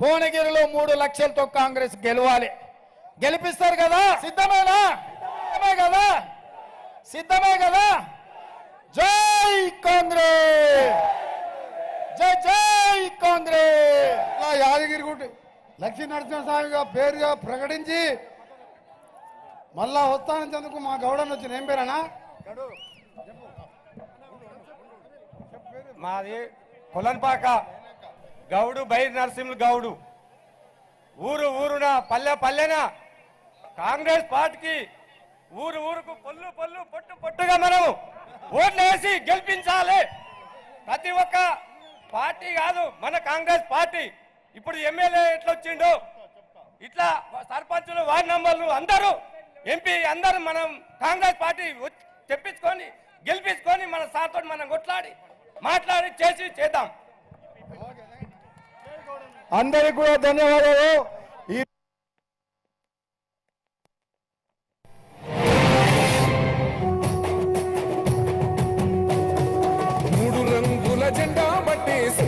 భువనగిరిలో మూడు లక్షలతో కాంగ్రెస్ గెలవాలి. గెలిపిస్తారు కదా? సిద్ధమేనా? సిద్ధమే కదా? సిద్ధమే కదా? జై కాంగ్రెస్! జై జై కాంగ్రెస్! ఇలా యాదగిరిగుట్ట లక్ష్మీ నరసింహస్వామిగా పేరుగా ప్రకటించి మళ్ళా వస్తానందుకు మా గౌడన్ వచ్చిన. ఏం పేరన్నా? మాది కొలన్పాక. గౌడు బైర్ నరసింహులు గౌడు. ఊరు ఊరున పల్లె పల్లెన? కాంగ్రెస్ పార్టీకి ఊరు ఊరుకు పొల్లు పొల్లు పొట్టు పొట్టుగా మనం ఓట్లేసి గెలిపించాలి. ప్రతి ఒక్క పార్టీ కాదు మన కాంగ్రెస్ పార్టీ. ఇప్పుడు ఎమ్మెల్యే ఎట్లా వచ్చిండు ఇట్లా సర్పంచులు వార్డు మెంబర్లు అందరూ ఎంపీ అందరూ మనం కాంగ్రెస్ పార్టీ తెప్పించుకొని గెలిపించుకొని మన సార్తో మనం కొట్లాడి మాట్లాడి చేసి చేద్దాం. అందరికీ కూడా ధన్యవాదాలు.